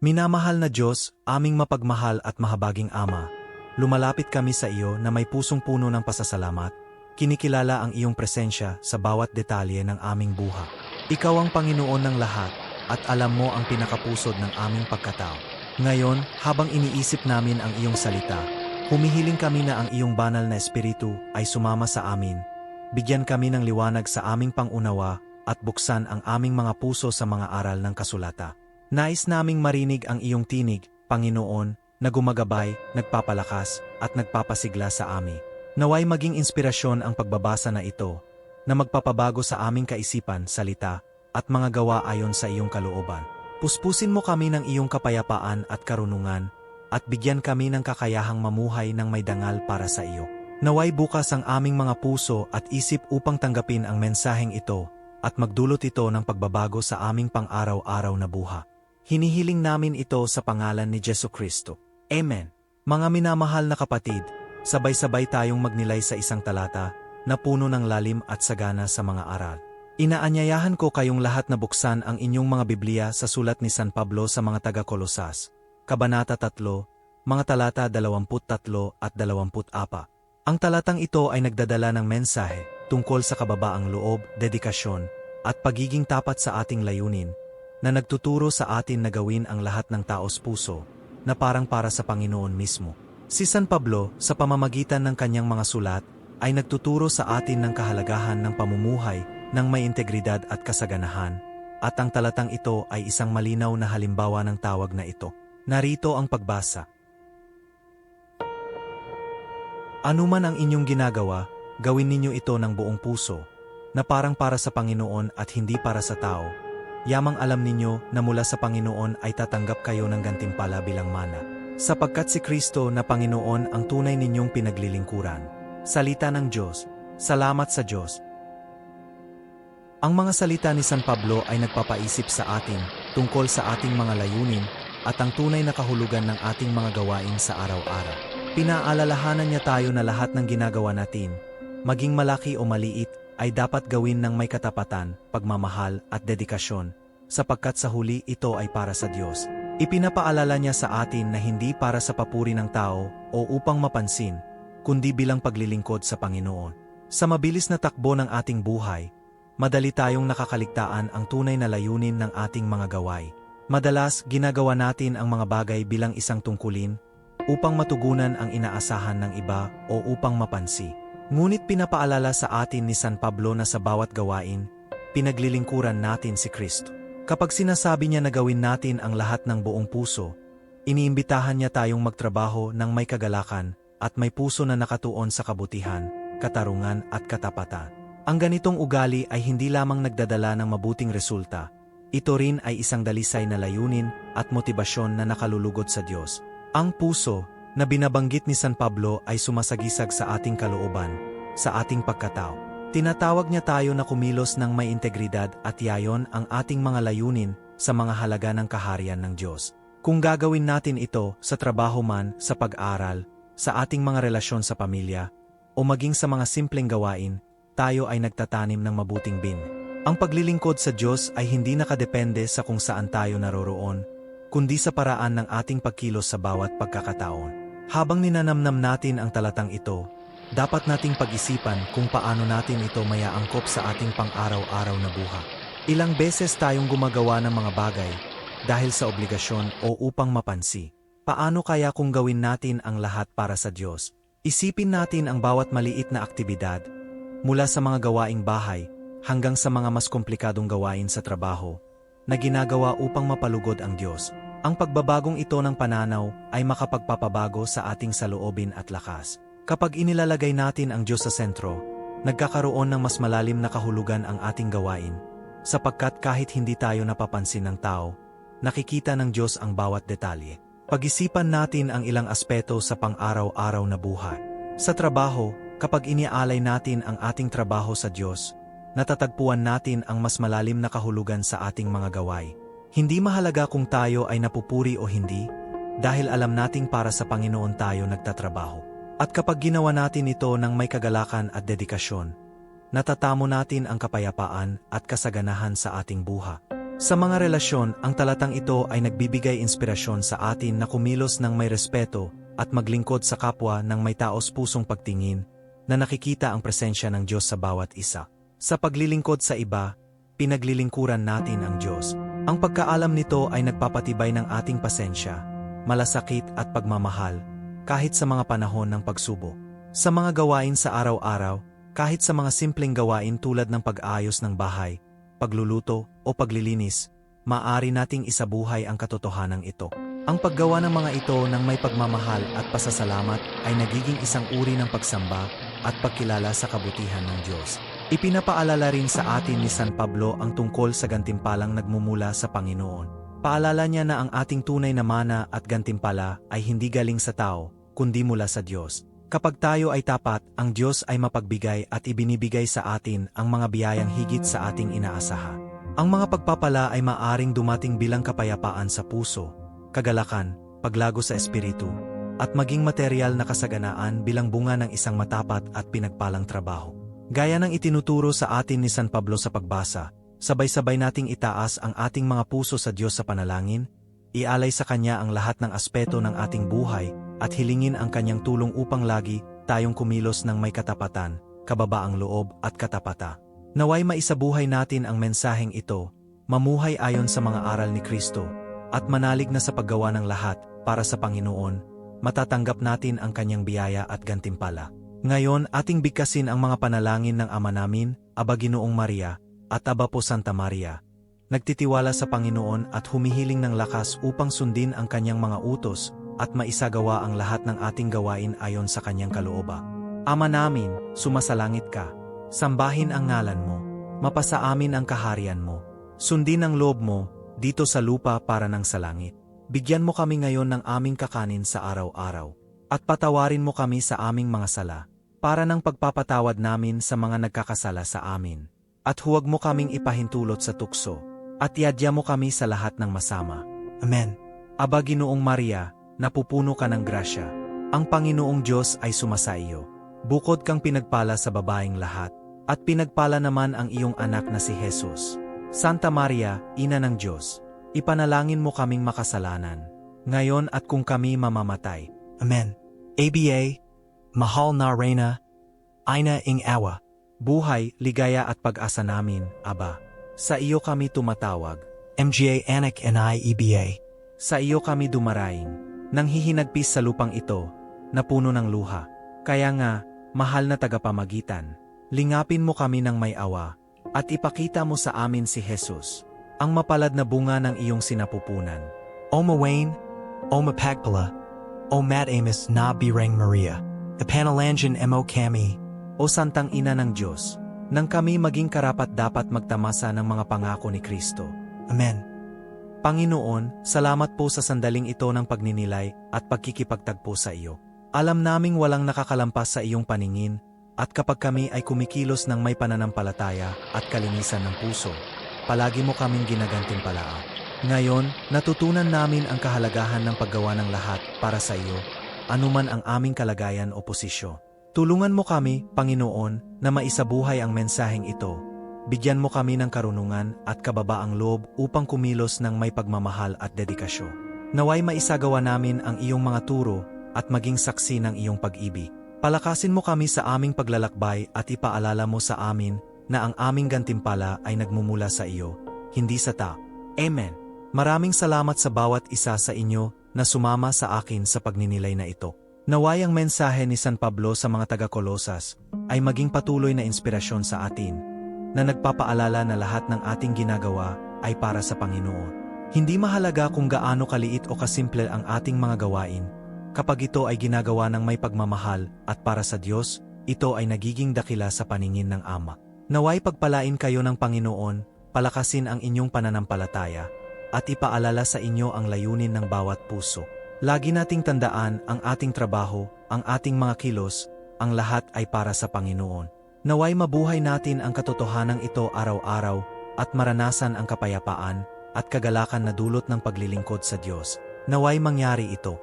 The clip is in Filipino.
Minamahal na Diyos, aming mapagmahal at mahabaging Ama, lumalapit kami sa iyo na may pusong puno ng pasasalamat, kinikilala ang iyong presensya sa bawat detalye ng aming buha. Ikaw ang Panginoon ng lahat, at alam mo ang pinakapusod ng aming pagkatao. Ngayon, habang iniisip namin ang iyong salita, humihiling kami na ang iyong banal na espiritu ay sumama sa amin. Bigyan kami ng liwanag sa aming pangunawa at buksan ang aming mga puso sa mga aral ng kasulata. Nais naming marinig ang iyong tinig, Panginoon, na gumagabay, nagpapalakas, at nagpapasigla sa amin. Naway maging inspirasyon ang pagbabasa na ito, na magpapabago sa aming kaisipan, salita, at mga gawa ayon sa iyong kalooban. Puspusin mo kami ng iyong kapayapaan at karunungan, at bigyan kami ng kakayahang mamuhay ng may dangal para sa iyo. Naway bukas ang aming mga puso at isip upang tanggapin ang mensaheng ito, at magdulot ito ng pagbabago sa aming pang-araw-araw na buha. Hinihiling namin ito sa pangalan ni Jesu Kristo. Amen. Mga minamahal na kapatid, sabay-sabay tayong magnilay sa isang talata na puno ng lalim at sagana sa mga aral. Inaanyayahan ko kayong lahat na buksan ang inyong mga Biblia sa sulat ni San Pablo sa mga taga-Kolosas, Kabanata 3, mga talata 23 at 24. Ang talatang ito ay nagdadala ng mensahe tungkol sa kababaang loob, dedikasyon, at pagiging tapat sa ating layunin, na nagtuturo sa atin na gawin ang lahat ng taos puso, na parang para sa Panginoon mismo. Si San Pablo, sa pamamagitan ng kanyang mga sulat, ay nagtuturo sa atin ng kahalagahan ng pamumuhay ng may integridad at kasaganahan, at ang talatang ito ay isang malinaw na halimbawa ng tawag na ito. Narito ang pagbasa. Ano man ang inyong ginagawa, gawin ninyo ito ng buong puso, na parang para sa Panginoon at hindi para sa tao. Yamang alam ninyo na mula sa Panginoon ay tatanggap kayo ng gantimpala bilang mana. Sapagkat si Kristo na Panginoon ang tunay ninyong pinaglilingkuran. Salita ng Diyos. Salamat sa Diyos. Ang mga salita ni San Pablo ay nagpapaisip sa atin tungkol sa ating mga layunin at ang tunay na kahulugan ng ating mga gawain sa araw-araw. Pinaalalahanan niya tayo na lahat ng ginagawa natin, maging malaki o maliit, ay dapat gawin ng may katapatan, pagmamahal at dedikasyon, sapagkat sa huli ito ay para sa Diyos. Ipinapaalala niya sa atin na hindi para sa papuri ng tao o upang mapansin, kundi bilang paglilingkod sa Panginoon. Sa mabilis na takbo ng ating buhay, madali tayong nakakaligtaan ang tunay na layunin ng ating mga gaway. Madalas, ginagawa natin ang mga bagay bilang isang tungkulin upang matugunan ang inaasahan ng iba o upang mapansi. Ngunit pinapaalala sa atin ni San Pablo na sa bawat gawain, pinaglilingkuran natin si Kristo. Kapag sinasabi niya na gawin natin ang lahat ng buong puso, iniimbitahan niya tayong magtrabaho ng may kagalakan at may puso na nakatuon sa kabutihan, katarungan at katapatan. Ang ganitong ugali ay hindi lamang nagdadala ng mabuting resulta, ito rin ay isang dalisay na layunin at motibasyon na nakalulugod sa Diyos. Ang puso, na binabanggit ni San Pablo ay sumasagisag sa ating kalooban, sa ating pagkatao. Tinatawag niya tayo na kumilos ng may integridad at yayon ang ating mga layunin sa mga halaga ng kaharian ng Diyos. Kung gagawin natin ito sa trabaho man, sa pag-aral, sa ating mga relasyon sa pamilya, o maging sa mga simpleng gawain, tayo ay nagtatanim ng mabuting bin. Ang paglilingkod sa Diyos ay hindi nakadepende sa kung saan tayo naroroon, kundi sa paraan ng ating pagkilos sa bawat pagkakataon. Habang ninanamnam natin ang talatang ito, dapat nating pag-isipan kung paano natin ito mayaangkop sa ating pang-araw-araw na buha. Ilang beses tayong gumagawa ng mga bagay dahil sa obligasyon o upang mapansi. Paano kaya kung gawin natin ang lahat para sa Diyos? Isipin natin ang bawat maliit na aktibidad, mula sa mga gawaing bahay hanggang sa mga mas komplikadong gawain sa trabaho na ginagawa upang mapalugod ang Diyos. Ang pagbabagong ito ng pananaw ay makapagpapabago sa ating saloobin at lakas. Kapag inilalagay natin ang Diyos sa sentro, nagkakaroon ng mas malalim na kahulugan ang ating gawain, sapagkat kahit hindi tayo napapansin ng tao, nakikita ng Diyos ang bawat detalye. Pag-isipan natin ang ilang aspeto sa pang-araw-araw na buhay. Sa trabaho, kapag iniaalay natin ang ating trabaho sa Diyos, natatagpuan natin ang mas malalim na kahulugan sa ating mga gaway. Hindi mahalaga kung tayo ay napupuri o hindi, dahil alam nating para sa Panginoon tayo nagtatrabaho. At kapag ginawa natin ito ng may kagalakan at dedikasyon, natatamo natin ang kapayapaan at kasaganahan sa ating buha. Sa mga relasyon, ang talatang ito ay nagbibigay inspirasyon sa atin na kumilos ng may respeto at maglingkod sa kapwa ng may taos pusong pagtingin na nakikita ang presensya ng Diyos sa bawat isa. Sa paglilingkod sa iba, pinaglilingkuran natin ang Diyos. Ang pagkaalam nito ay nagpapatibay ng ating pasensya, malasakit at pagmamahal, kahit sa mga panahon ng pagsubok. Sa mga gawain sa araw-araw, kahit sa mga simpleng gawain tulad ng pag-aayos ng bahay, pagluluto o paglilinis, maaari nating isabuhay ang katotohanan ito. Ang paggawa ng mga ito ng may pagmamahal at pasasalamat ay nagiging isang uri ng pagsamba at pagkilala sa kabutihan ng Diyos. Ipinapaalala rin sa atin ni San Pablo ang tungkol sa gantimpalang nagmumula sa Panginoon. Paalala niya na ang ating tunay na mana at gantimpala ay hindi galing sa tao, kundi mula sa Diyos. Kapag tayo ay tapat, ang Diyos ay mapagbigay at ibinibigay sa atin ang mga biyayang higit sa ating inaasaha. Ang mga pagpapala ay maaring dumating bilang kapayapaan sa puso, kagalakan, paglago sa espiritu, at maging material na kasaganaan bilang bunga ng isang matapat at pinagpalang trabaho. Gaya ng itinuturo sa atin ni San Pablo sa pagbasa, sabay-sabay nating itaas ang ating mga puso sa Diyos sa panalangin, ialay sa Kanya ang lahat ng aspeto ng ating buhay, at hilingin ang Kanyang tulong upang lagi tayong kumilos ng may katapatan, kababaang loob at katapata. Naway maisabuhay natin ang mensaheng ito, mamuhay ayon sa mga aral ni Kristo, at manalig na sa paggawa ng lahat para sa Panginoon, matatanggap natin ang Kanyang biyaya at gantimpala. Ngayon ating bigkasin ang mga panalangin ng Ama namin, Aba Ginoong Maria, at Aba po Santa Maria. Nagtitiwala sa Panginoon at humihiling ng lakas upang sundin ang kanyang mga utos at maisagawa ang lahat ng ating gawain ayon sa kanyang kalooba. Ama namin, sumasalangit ka. Sambahin ang ngalan mo. Mapasa amin ang kaharian mo. Sundin ang loob mo, dito sa lupa para ng sa langit. Bigyan mo kami ngayon ng aming kakanin sa araw-araw. At patawarin mo kami sa aming mga sala, para ng pagpapatawad namin sa mga nagkakasala sa amin. At huwag mo kaming ipahintulot sa tukso, at iadya mo kami sa lahat ng masama. Amen. Aba Ginoong Maria, napupuno ka ng grasya. Ang Panginoong Diyos ay sumasa iyo. Bukod kang pinagpala sa babaeng lahat, at pinagpala naman ang iyong anak na si Jesus. Santa Maria, Ina ng Diyos, ipanalangin mo kaming makasalanan, ngayon at kung kami mamamatay. Amen. ABA, Mahal na Reyna, Aina ing awa, buhay, ligaya at pag-asa namin, Aba. Sa iyo kami tumatawag. MGA Anak and I EBA. Sa iyo kami dumaraing, nang hihinagpis sa lupang ito, na puno ng luha. Kaya nga, mahal na tagapamagitan, lingapin mo kami ng may awa, at ipakita mo sa amin si Jesus, ang mapalad na bunga ng iyong sinapupunan. O Mawain, O Mapagpala, O Mat Amos na Birang Maria, the Panalangan Mo Kami, O Santang Ina ng Diyos, nang kami maging karapat dapat magtamasa ng mga pangako ni Kristo. Amen. Panginoon, salamat po sa sandaling ito ng pagninilay at pagkikipagtagpo sa iyo. Alam naming walang nakakalampas sa iyong paningin, at kapag kami ay kumikilos ng may pananampalataya at kalinisan ng puso, palagi mo kaming ginagantimpalaan. Ngayon, natutunan namin ang kahalagahan ng paggawa ng lahat para sa iyo, anuman ang aming kalagayan o posisyon. Tulungan mo kami, Panginoon, na maisabuhay ang mensaheng ito. Bigyan mo kami ng karunungan at kababaang loob upang kumilos ng may pagmamahal at dedikasyon. Naway maisagawa namin ang iyong mga turo at maging saksi ng iyong pag-ibig. Palakasin mo kami sa aming paglalakbay at ipaalala mo sa amin na ang aming gantimpala ay nagmumula sa iyo, hindi sa ta. Amen. Maraming salamat sa bawat isa sa inyo na sumama sa akin sa pagninilay na ito. Naway ang mensahe ni San Pablo sa mga taga-Kolosas ay maging patuloy na inspirasyon sa atin na nagpapaalala na lahat ng ating ginagawa ay para sa Panginoon. Hindi mahalaga kung gaano kaliit o kasimple ang ating mga gawain. Kapag ito ay ginagawa ng may pagmamahal at para sa Diyos, ito ay nagiging dakila sa paningin ng Ama. Naway pagpalain kayo ng Panginoon, palakasin ang inyong pananampalataya, at ipaalala sa inyo ang layunin ng bawat puso. Lagi nating tandaan ang ating trabaho, ang ating mga kilos, ang lahat ay para sa Panginoon. Naway mabuhay natin ang katotohanan ito araw-araw at maranasan ang kapayapaan at kagalakan na dulot ng paglilingkod sa Diyos. Naway mangyari ito.